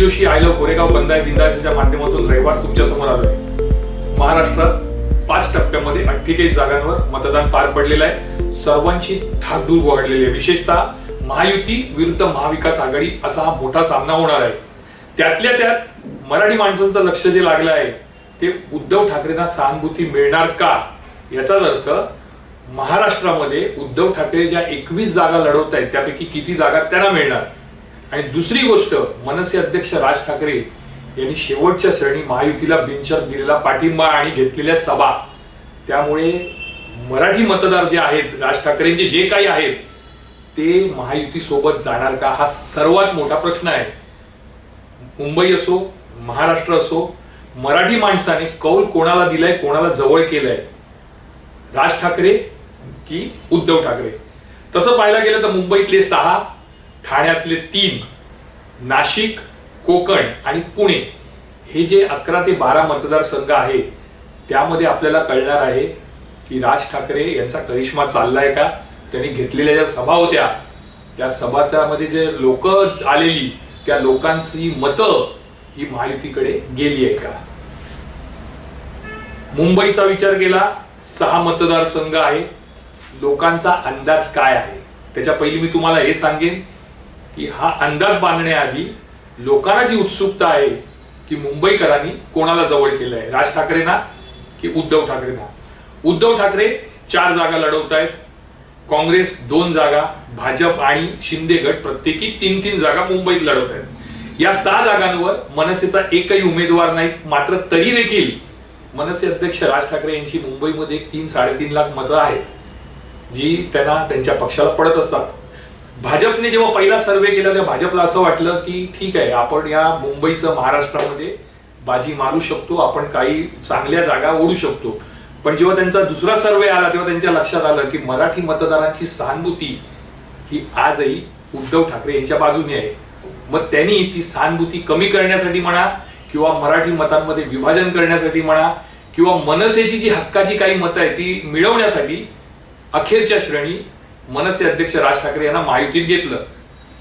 Joshi I love Koregaon आहे बिंदाच्या माध्यमातून रविवार तुमच्यासमोर आलोय. महाराष्ट्रात पाच टप्प्यामध्ये अठ्ठेचाळीस जागांवर मतदान पार पडलेलं आहे. सर्वांची धाकधूर वाढलेली आहे. विशेषतः महायुती विरुद्ध महाविकास आघाडी असा हा मोठा सामना होणार आहे. त्यातल्या त्यात मराठी माणसांचं लक्ष जे लागलं आहे ते उद्धव ठाकरेंना सहानुभूती मिळणार का? याचाच अर्थ महाराष्ट्रामध्ये उद्धव ठाकरे ज्या एकवीस जागा लढवत आहेत त्यापैकी किती जागा त्यांना मिळणार? आणि दुसरी गोष्ट मनसे अध्यक्ष राज ठाकरे यांनी शेवटच्या श्रेणी महायुतीला बिनशर्त दिलेला पाठिंबा आणि घेतलेल्या सभा. त्यामुळे मराठी मतदार जे आहेत राज ठाकरेंचे जे काही आहेत ते महायुती सोबत जाणार का? हा सर्वात मोठा प्रश्न आहे. मुंबई असो महाराष्ट्र असो मराठी माणसाने कौल कोणाला दिलाय कोणाला जवळ केलंय? राज ठाकरे की उद्धव ठाकरे? तसं पाहायला गेलं तर मुंबईतले सहा ठाण्यातले तीन नाशिक कोकण आणि पुणे हे जे अकरा ते बारा मतदारसंघ आहे त्यामध्ये आपल्याला कळणार आहे की राज ठाकरे यांचा करिश्मा चाललाय का? त्यांनी घेतलेल्या ज्या सभा होत्या त्या सभाच्यामध्ये जे लोक आलेली त्या लोकांची मतं ही महायुतीकडे गेली आहे का? मुंबईचा विचार केला सहा मतदारसंघ आहे. लोकांचा अंदाज काय आहे? त्याच्या पहिली मी तुम्हाला हे सांगेन की हा अंदाज बांधण्याआधी लोकांना जी उत्सुकता आहे की मुंबईकरांनी कोणाला जवळ केलं आहे? राज ठाकरेंना की उद्धव ठाकरेंना? उद्धव ठाकरे चार जागा लढवत आहेत काँग्रेस दोन जागा भाजप आणि शिंदे गट प्रत्येकी तीन तीन जागा मुंबईत लढवत आहेत या सहा जागांवर मनसेचा एकही उमेदवार नाही मात्र तरी देखील मनसे अध्यक्ष राज ठाकरे यांची मुंबईमध्ये तीन साडेतीन लाख मतं आहेत जी त्यांना त्यांच्या पक्षाला पडत असतात. भाजपने जेव्हा पहिला सर्वे केला तेव्हा भाजपला असं वाटलं की ठीक आहे आपण या मुंबईसह महाराष्ट्रामध्ये बाजी मारू शकतो आपण काही चांगल्या जागा ओढू शकतो. पण जेव्हा त्यांचा दुसरा सर्वे आला तेव्हा त्यांच्या लक्षात आलं की मराठी मतदारांची सहानुभूती ही आजही उद्धव ठाकरे यांच्या बाजूने आहे. मग त्यांनी ती सहानुभूती कमी करण्यासाठी म्हणा किंवा मराठी मतांमध्ये विभाजन करण्यासाठी म्हणा किंवा मनसेची जी हक्काची काही मतं आहे ती मिळवण्यासाठी अखेरच्या श्रेणी मनसे अध्यक्ष राज ठाकरे यांना माहितीत घेतलं.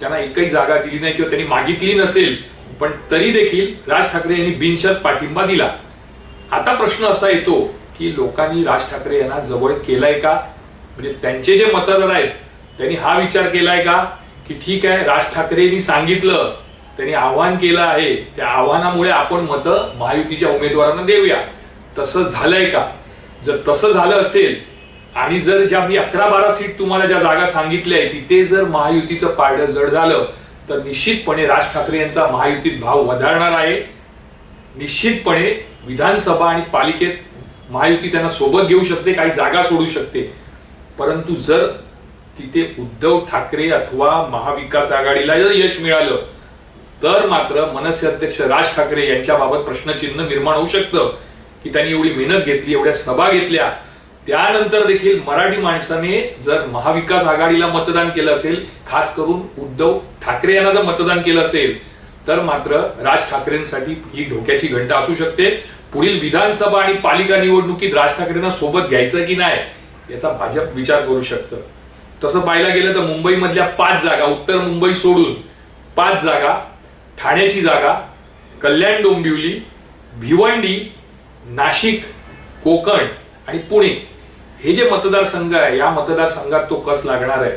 त्यांना एकही जागा दिली नाही किंवा त्यांनी मागितली नसेल पण तरी देखील राज ठाकरे यांनी बिनशर्त पाठिंबा दिला. आता प्रश्न असा येतो की लोकांनी राज ठाकरे यांना जवळ केलाय का? म्हणजे त्यांचे जे मतदार आहेत त्यांनी हा विचार केलाय का? की ठीक आहे राज ठाकरेंनी सांगितलं त्यांनी आव्हान केलं आहे. त्या आव्हानामुळे आपण मतं महायुतीच्या उमेदवारांना देऊया. तसं झालंय का? जर तसं झालं असेल आणि जर ज्या मी अकरा बारा सीट तुम्हाला ज्या जागा सांगितल्या आहेत तिथे जर महायुतीचं पारडं जड झालं तर निश्चितपणे राज ठाकरे यांचा महायुतीत भाव वधारणार आहे. निश्चितपणे विधानसभा आणि पालिकेत महायुती त्यांना सोबत घेऊ शकते काही जागा सोडू शकते. परंतु जर तिथे उद्धव ठाकरे अथवा महाविकास आघाडीला जर यश मिळालं तर मात्र मनसे अध्यक्ष राज ठाकरे यांच्याबाबत प्रश्नचिन्ह निर्माण होऊ शकतं. की त्यांनी एवढी मेहनत घेतली एवढ्या सभा घेतल्या त्यानंतर देखील मराठी माणसाने जर महाविकास आघाडीला मतदान केलं असेल खास करून उद्धव ठाकरे यांना जर मतदान केलं असेल तर मात्र राज ठाकरेंसाठी ही धोक्याची घंटा असू शकते. पुढील विधानसभा आणि पालिका निवडणुकीत राज ठाकरेंना सोबत घ्यायचं की नाही याचा भाजप विचार करू शकतं. तसं पाहायला गेलं तर मुंबईमधल्या पाच जागा उत्तर मुंबई सोडून पाच जागा ठाण्याची जागा कल्याण डोंबिवली भिवंडी नाशिक कोकण आणि पुणे हे जे मतदारसंघ आहे या मतदारसंघात तो कस लागणार आहे?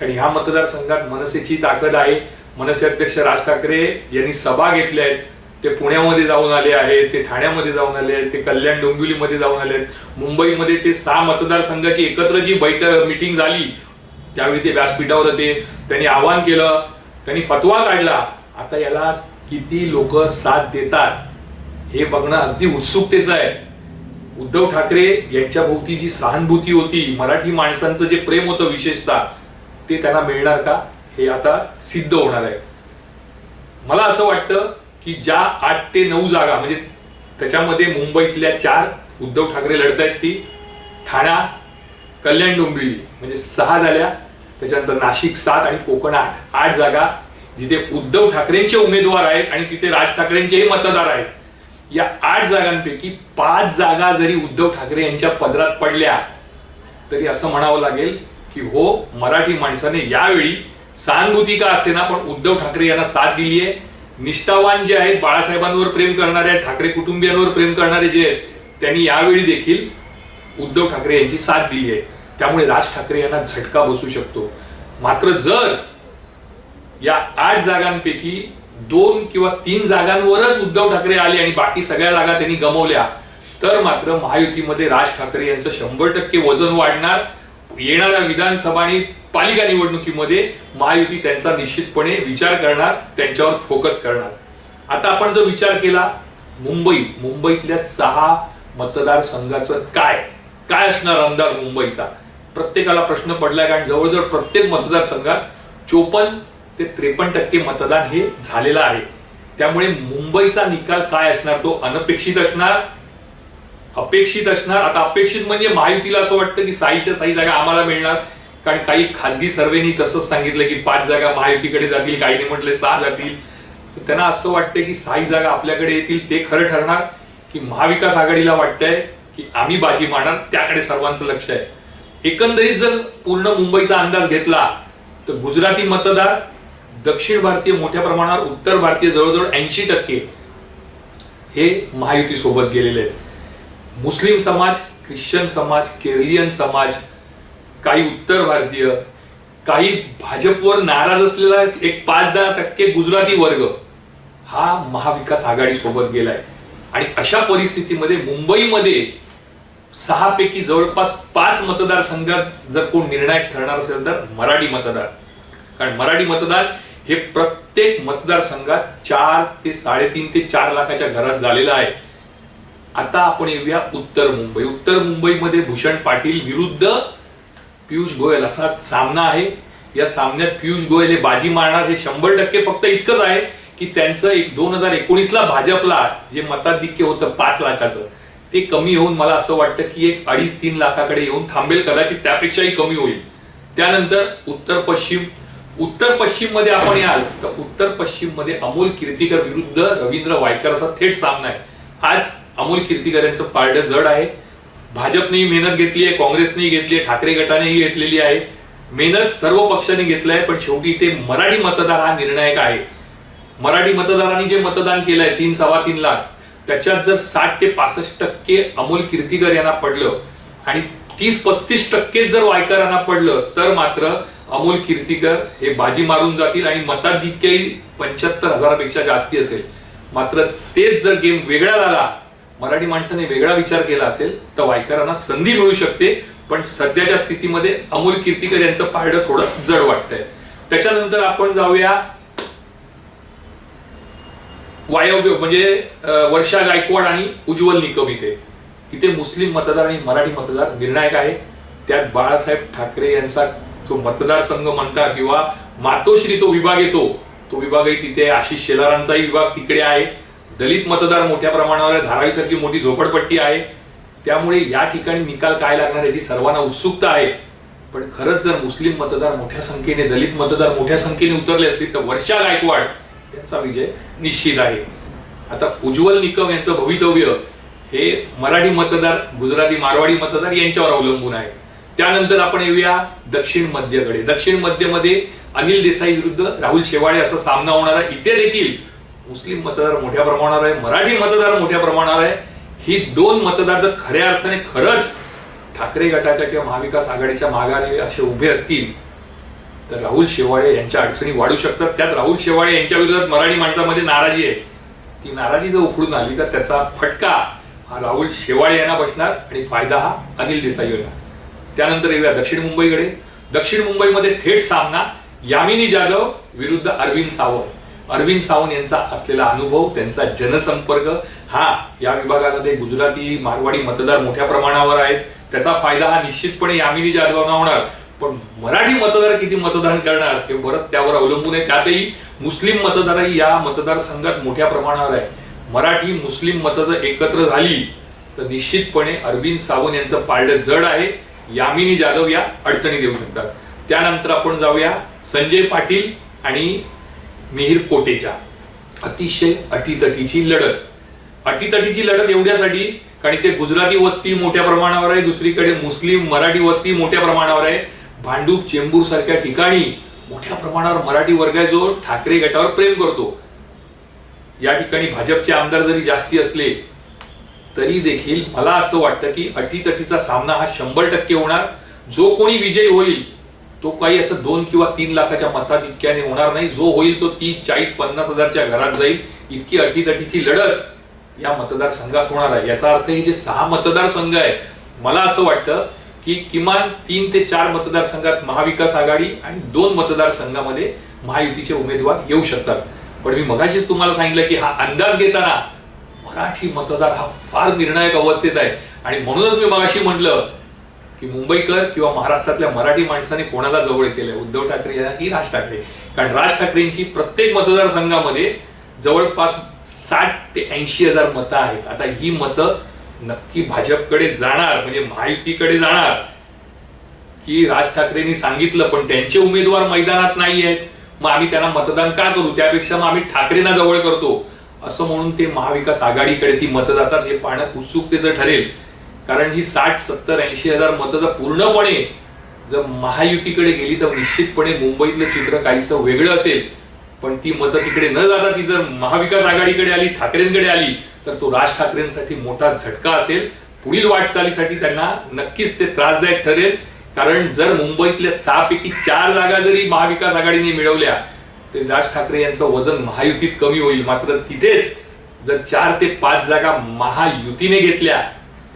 आणि ह्या मतदारसंघात मनसेची ताकद आहे. मनसे अध्यक्ष राज ठाकरे यांनी सभा घेतल्या आहेत. ते पुण्यामध्ये जाऊन आले आहेत ते ठाण्यामध्ये जाऊन आले आहेत ते कल्याण डोंबिवलीमध्ये जाऊन आले आहेत. मुंबईमध्ये ते सहा मतदारसंघाची एकत्र जी बैठक मिटिंग झाली त्यावेळी ते व्यासपीठावर होते. त्यांनी आवाहन केलं त्यांनी फतवा काढला. आता याला किती लोक साथ देतात हे बघणं अगदी उत्सुकतेचं आहे. उद्धव ठाकरे यांच्या भोवती जी सहानुभूती होती मराठी माणसांचं जे प्रेम होतं विशेषतः ते त्यांना मिळणार का? हे आता सिद्ध होणार आहे. मला असं वाटतं की ज्या आठ ते नऊ जागा म्हणजे त्याच्यामध्ये मुंबईतल्या चार उद्धव ठाकरे लढत आहेत ती ठाणा कल्याण डोंबिवली म्हणजे सहा झाल्या. त्याच्यानंतर नाशिक सात आणि कोकण आठ. आठ जागा जिथे उद्धव ठाकरेंचे उमेदवार आहेत आणि तिथे राज ठाकरेंचेही मतदार आहेत. या आठ जागांपैकी पाच जागा जरी उद्धव ठाकरे यांच्या पदरात पडल्या तरी असं म्हणावं लागेल की हो मराठी माणसाने यावेळी सहानुभूती का असेना पण उद्धव ठाकरे यांना साथ दिली आहे. निष्ठावान जे आहेत बाळासाहेबांवर प्रेम करणारे ठाकरे कुटुंबियांवर प्रेम करणारे जे आहेत त्यांनी यावेळी देखील उद्धव ठाकरे यांची साथ दिली आहे. त्यामुळे राज ठाकरे यांना झटका बसू शकतो. मात्र जर या आठ जागांपैकी दोन किंवा तीन जागांवरच उद्धव ठाकरे आले आणि बाकी सगळ्या जागा त्यांनी गमवल्या. तर मात्र महायुतीमध्ये राज ठाकरे यांचं शंभर टक्के वजन वाढणार. येणाऱ्या विधानसभा आणि पालिका निवडणुकीमध्ये महायुती त्यांचा निश्चितपणे विचार करणार त्यांच्यावर फोकस करणार. आता आपण जर विचार केला मुंबई मुंबईतल्या सहा मतदारसंघाचं काय? काय असणार अंदाज मुंबईचा? प्रत्येकाला प्रश्न पडलाय कारण जवळजवळ प्रत्येक मतदारसंघात चोपन्न ते त्रेपन्न टक्के मतदान हे झालेलं आहे. त्यामुळे मुंबईचा निकाल काय असणार? तो अनपेक्षित असणार? अपेक्षित असणार? आता अपेक्षित म्हणजे महायुतीला असं वाटतं की साईच्या साई जागा आम्हाला मिळणार. कारण काही खासगी सर्वेनी तसंच सांगितलं की पाच जागा महायुतीकडे जातील काहीने म्हटले सहा जातील. त्यांना असं वाटतं की साई जागा आपल्याकडे येतील ते खरं ठरणार की महाविकास आघाडीला वाटतंय की आम्ही बाजी मारणार त्याकडे सर्वांचं लक्ष आहे. एकंदरीत जर पूर्ण मुंबईचा अंदाज घेतला तर गुजराती मतदार दक्षिण भारतीय मोठ्या प्रमाणावर उत्तर भारतीय जवळजवळ ऐंशी टक्के हे महायुती सोबत गेलेले आहेत. मुस्लिम समाज ख्रिश्चन समाज केरलियन समाज काही उत्तर भारतीय काही भाजपवर नाराज असलेला एक पाच दहा टक्के गुजराती वर्ग हा महाविकास आघाडी सोबत गेलाय. आणि अशा परिस्थितीमध्ये मुंबईमध्ये सहा पैकी जवळपास पाच मतदारसंघात जर कोण निर्णायक ठरणार असेल तर मराठी मतदार. कारण मराठी मतदार हे प्रत्येक मतदारसंघात चार ते साडेतीन ते चार लाखाच्या घरात झालेलं आहे. आता आपण येऊया उत्तर मुंबई. उत्तर मुंबईमध्ये भूषण पाटील विरुद्ध पियुष गोयल असा सामना आहे. या सामन्यात पियुष गोयल हे बाजी मारणार हे शंभर टक्के फक्त इतकंच आहे की त्यांचं एक दोन हजार एकोणीसला भाजपला जे मताधिक्य होतं पाच लाखाचं ते कमी होऊन मला असं वाटतं की एक अडीच तीन लाखाकडे येऊन थांबेल कदाचित त्यापेक्षाही कमी होईल. त्यानंतर उत्तर पश्चिम उत्तर पश्चिममध्ये आपण याल तर उत्तर पश्चिममध्ये अमोल कीर्तीकर विरुद्ध रवींद्र वायकर असा थेट सामना आहे. आज अमोल कीर्तीकर यांचं पारडं जड आहे. भाजपनेही मेहनत घेतली आहे काँग्रेसनेही घेतली आहे ठाकरे गटानेही घेतलेली आहे. मेहनत सर्व पक्षांनी घेतलंय पण शेवटी ते मराठी मतदार हा निर्णायक आहे. मराठी मतदारांनी जे मतदान केलंय तीन सव्वा तीन लाख त्याच्यात जर साठ ते पासष्ट टक्के अमोल कीर्तीकर यांना पडलं आणि तीस पस्तीस टक्के जर वायकरांना पडलं तर मात्र अमोल कीर्तीकर हे बाजी मारून जातील आणि मताधिक्यही पंच्याहत्तर हजारापेक्षा जास्ती असेल मात्र तेच जर गेम वेगळा झाला मराठी माणसाने वेगळा विचार केला असेल तर वायकरांना संधी मिळू शकते. पण सध्याच्या स्थितीमध्ये अमोल कीर्तीकर यांचं पारडं थोडं जड वाटतंय. त्याच्यानंतर आपण जाऊया वायव्य म्हणजे वर्षा गायकवाड आणि उज्ज्वल निकम इथे. इथे मुस्लिम मतदार आणि मराठी मतदार निर्णायक आहे त्यात बाळासाहेब ठाकरे यांचा जो मतदारसंघ म्हणता किंवा मातोश्री तो विभाग येतो तो विभागही तिथे आशिष शेलारांचाही विभाग तिकडे आहे. दलित मतदार मोठ्या प्रमाणावर धारावीसारखी मोठी झोपडपट्टी आहे. त्यामुळे या ठिकाणी निकाल काय लागणार याची सर्वांना उत्सुकता आहे. पण खरंच जर मुस्लिम मतदार मोठ्या संख्येने दलित मतदार मोठ्या संख्येने उतरले असतील तर वर्षा गायकवाड यांचा विजय निश्चित आहे. आता उज्ज्वल निकम यांचं भवितव्य हे मराठी मतदार गुजराती मारवाडी मतदार यांच्यावर अवलंबून आहे. त्यानंतर आपण येऊया दक्षिण मध्यकडे. दक्षिण मध्यमध्ये अनिल देसाई विरुद्ध राहुल शेवाळे असा सामना होणार आहे. इथे देखील मुस्लिम मतदार मोठ्या प्रमाणावर आहे मराठी मतदार मोठ्या प्रमाणावर आहे. ही दोन मतदार जर खऱ्या अर्थाने खरंच ठाकरे गटाच्या किंवा महाविकास आघाडीच्या मागाने असे उभे असतील तर राहुल शेवाळे यांच्या अडचणी वाढू शकतात. त्यात राहुल शेवाळे यांच्या विरोधात मराठी माणसामध्ये नाराजी आहे. ती नाराजी जर उफडून आली तर त्याचा फटका हा राहुल शेवाळे यांना बसणार आणि फायदा हा अनिल देसाई यांना त्यानंतर येऊया दक्षिण मुंबईकडे. दक्षिण मुंबईमध्ये थेट सामना यामिनी जाधव विरुद्ध अरविंद सावंत. अरविंद सावंत यांचा असलेला अनुभव त्यांचा जनसंपर्क हा या विभागामध्ये गुजराती मारवाडी मतदार मोठ्या प्रमाणावर आहेत. त्याचा फायदा हा निश्चितपणे यामिनी जाधवांना होणार. पण मराठी मतदार किती मतदान करणार हे बरंच त्यावर अवलंबून आहे. त्यातही मुस्लिम मतदारही या मतदारसंघात मोठ्या प्रमाणावर आहे. मराठी मुस्लिम मतं जर एकत्र झाली तर निश्चितपणे अरविंद सावंत यांचं पारडं जड आहे. यामिनी जाधव या अडचणी देऊ शकतात. त्यानंतर आपण जाऊया संजय पाटील आणि मिहीर कोटेच्या. अतिशय अटीतटीची लढत. अटीतटीची लढत एवढ्यासाठी कारण ते गुजराती वस्ती मोठ्या प्रमाणावर आहे दुसरीकडे मुस्लिम मराठी वस्ती मोठ्या प्रमाणावर आहे. भांडूप चेंबूर सारख्या ठिकाणी मोठ्या प्रमाणावर मराठी वर्ग आहे जो ठाकरे गटावर प्रेम करतो. या ठिकाणी भाजपचे आमदार जरी जास्ती असले तरी देखील मला असं वाटतं की अटीतटीचा सामना हा शंभर टक्के होणार. जो कोणी विजयी होईल तो काही असं दोन किंवा तीन लाखाच्या मताधिक्याने होणार नाही. जो होईल तो तीस चाळीस पन्नास हजारच्या घरात जाईल. इतकी अटीतटीची लढत या मतदारसंघात होणार आहे. याचा अर्थ हे जे सहा मतदारसंघ आहे मला असं वाटतं की किमान तीन ते चार मतदारसंघात महाविकास आघाडी आणि दोन मतदारसंघामध्ये महायुतीचे उमेदवार येऊ शकतात. पण मी मगाशीच तुम्हाला सांगितलं की हा अंदाज घेताना मराठी मतदार हा फार निर्णायक अवस्थेत आहे. आणि म्हणूनच मी मगाशी म्हटलं की मुंबईकर किंवा महाराष्ट्रातल्या मराठी माणसाने कोणाला जवळ केलंय? उद्धव ठाकरे यांना की राज ठाकरे. कारण राज ठाकरेंची प्रत्येक मतदारसंघामध्ये जवळपास साठ ते ऐंशी हजार मतं आहेत. आता ही मतं नक्की भाजपकडे जाणार म्हणजे महायुतीकडे जाणार की राज ठाकरेंनी सांगितलं पण त्यांचे उमेदवार मैदानात नाही आहेत मग आम्ही त्यांना मतदान का करू? त्यापेक्षा मग आम्ही ठाकरेंना जवळ करतो. असं म्हणून ते महाविकास आघाडीकडे ती मतं जातात हे पाहणं उत्सुकतेचं ठरेल. कारण ही साठ सत्तर ऐंशी हजार मतं जर पूर्णपणे जर महायुतीकडे गेली तर निश्चितपणे मुंबईतलं चित्र काहीसं वेगळं असेल. पण ती मतं तिकडे न जाता ती जर महाविकास आघाडीकडे आली ठाकरेंकडे आली तर तो राज ठाकरेंसाठी मोठा झटका असेल. पुढील वाटचालीसाठी त्यांना नक्कीच ते त्रासदायक ठरेल. कारण जर मुंबईतल्या सहापैकी चार जागा जरी महाविकास आघाडीने मिळवल्या तरी राज ठाकरे यांचं वजन महायुतीत कमी होईल. मात्र तिथेच जर चार ते पाच जागा महायुतीने घेतल्या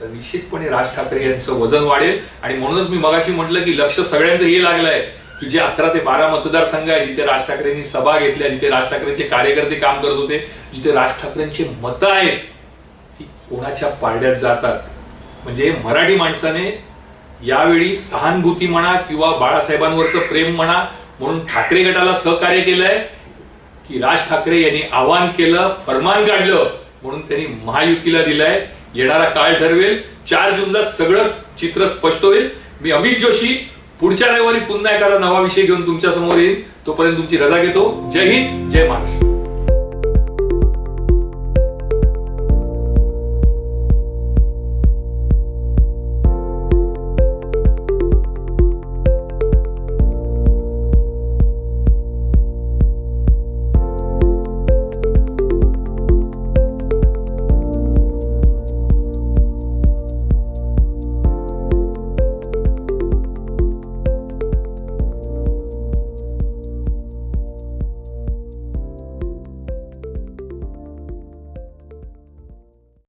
तर निश्चितपणे राज ठाकरे यांचं वजन वाढेल. आणि म्हणूनच मी मगाशी म्हटलं की लक्ष सगळ्यांचं हे लागलंय की जे अकरा ते बारा मतदारसंघ आहे जिथे राज ठाकरेंनी सभा घेतल्या जिथे राज ठाकरेंचे कार्यकर्ते काम करत होते जिथे राज ठाकरेंची मतं आहेत ती कोणाच्या पारड्यात जातात? म्हणजे मराठी माणसाने यावेळी सहानुभूती म्हणा किंवा बाळासाहेबांवरचं प्रेम म्हणा म्हणून ठाकरे गटाला सहकार्य केलंय की राज ठाकरे यांनी आवाहन केलं फरमान काढलं म्हणून त्यांनी महायुतीला दिलंय. येणारा काळ ठरवेल. चार जूनला सगळंच चित्र स्पष्ट होईल. मी अमित जोशी पुढच्या रविवारी पुन्हा एखादा नवा विषय घेऊन तुमच्यासमोर येईन. तोपर्यंत तुमची रजा घेतो. जय हिंद जय महाराष्ट्र.